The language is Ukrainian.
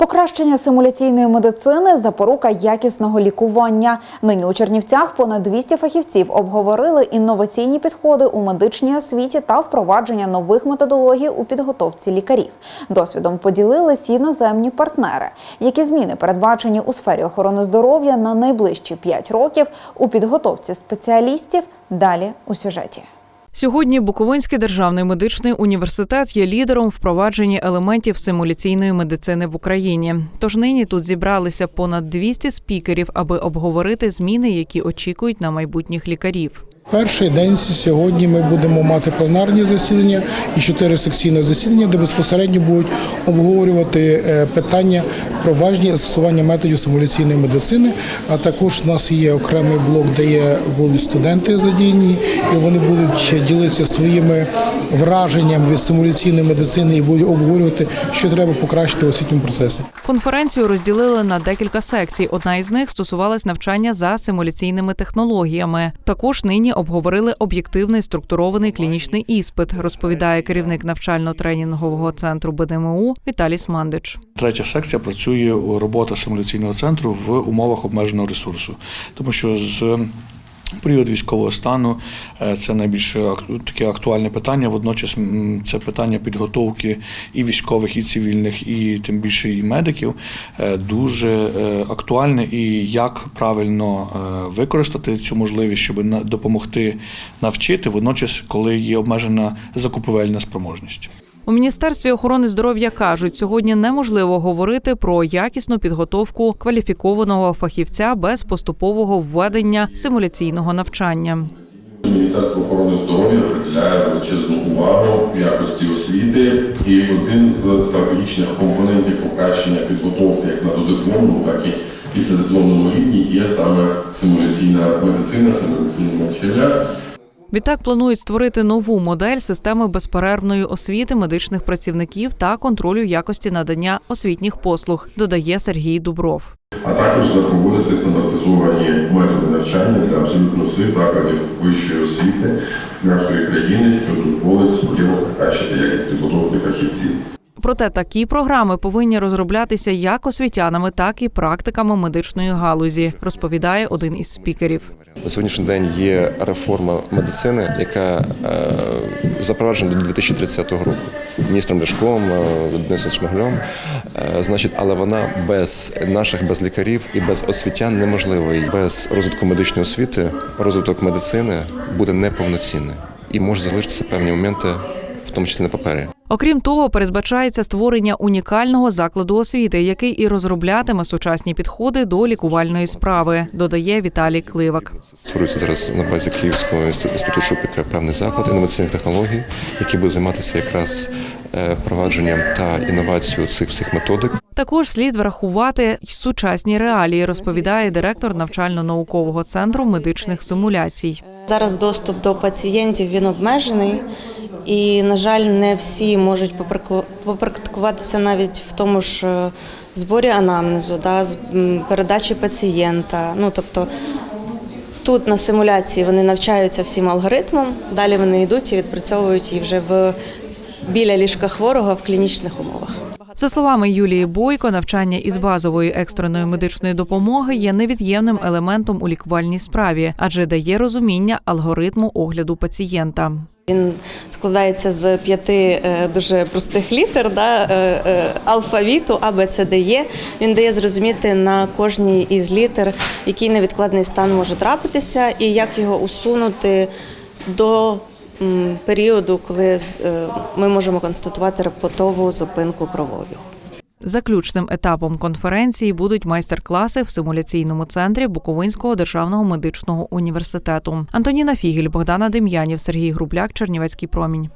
Покращення симуляційної медицини запорука якісного лікування. Нині у Чернівцях понад 200 фахівців обговорили інноваційні підходи у медичній освіті та впровадження нових методологій у підготовці лікарів. Досвідом поділились іноземні партнери. Які зміни передбачені у сфері охорони здоров'я на найближчі 5 років у підготовці спеціалістів? Далі у сюжеті. Сьогодні Буковинський державний медичний університет є лідером впровадження елементів симуляційної медицини в Україні. Тож нині тут зібралися понад 200 спікерів, аби обговорити зміни, які очікують на майбутніх лікарів. Перший день сьогодні ми будемо мати пленарні засідання і чотири секційні засідання, де безпосередньо будуть обговорювати е, питання провадження і застосування методів симуляційної медицини. А також у нас є окремий блок, де є будуть студенти задіяні, і вони будуть ділитися своїми враженнями від симуляційної медицини і будуть обговорювати, що треба покращити в освітньому процесі. Конференцію розділили на декілька секцій. Одна із них стосувалась навчання за симуляційними технологіями. Також нині обговорили об'єктивний структурований клінічний іспит, розповідає керівник навчально-тренінгового центру БДМУ Віталій Смандич. Третя секція працює у робота симуляційного центру в умовах обмеженого ресурсу, тому що з період військового стану е, це найбільш ак- таке актуальне питання. Водночас це питання підготовки і військових, і цивільних, і тим більше і медиків е, дуже е, актуальне. І як правильно використати цю можливість, щоб допомогти навчити, водночас, коли є обмежена закупівельна спроможність. У міністерстві охорони здоров'я кажуть, сьогодні неможливо говорити про якісну підготовку кваліфікованого фахівця без поступового введення симуляційного навчання. Міністерство охорони здоров'я приділяє величезну увагу якості освіти, і один з стратегічних компонентів покращення підготовки як на додипломному, так і післядипломному рівні є саме симуляційна медицина, симуляційне навчання. Відтак планують створити нову модель системи безперервної освіти медичних працівників та контролю якості надання освітніх послуг, додає Сергій Дубров. а також запроводити стандартизовані методи навчання для абсолютно всіх закладів вищої освіти нашої країни, що дозволить суттєво покращити якість підготовки фахівців. Проте такі програми повинні розроблятися як освітянами, так і практиками медичної галузі, розповідає один із спікерів. На сьогоднішній день є реформа медицини, яка е, запроваджена до 2030 року міністром Ляшком, е, Денисом Шмиглем. Е, значить, але вона без наших, без лікарів і без освітян неможлива. Без розвитку медичної освіти розвиток медицини буде неповноцінний і може залишитися певні моменти, в тому числі на папері. Окрім того, передбачається створення унікального закладу освіти, який і розроблятиме сучасні підходи до лікувальної справи, додає Віталій Кливак. Створюється зараз на базі Київського інституту Шупіка певний заклад інноваційних технологій, який буде займатися якраз е, впровадженням та інновацією цих всіх методик. Також слід врахувати й сучасні реалії, розповідає директор навчально-наукового центру медичних симуляцій. Зараз доступ до пацієнтів він обмежений, і, на жаль, не всі можуть попрактикуватися навіть в тому ж е, зборі анамнезу, да, передачі пацієнта. Ну тобто тут на симуляції вони навчаються всім алгоритмам, далі вони йдуть і відпрацьовують її вже в біля ліжка хворого в клінічних умовах. За словами Юлії Бойко, навчання із базової екстреної медичної допомоги є невід'ємним елементом у лікувальній справі, адже дає розуміння алгоритму огляду пацієнта. Він складається з п'яти е, дуже простих літер да, е, е, алфавіту А, Б, С, Д, Е. Він дає зрозуміти на кожній із літер, який невідкладний стан може трапитися, і як його усунути до періоду, коли ми можемо констатувати репотову зупинку кровообігу. Заключним етапом конференції будуть майстер-класи в симуляційному центрі Буковинського державного медичного університету. Антоніна Фігель, Богдана Дем'янів, Сергій Грубляк, Чернівецький промінь.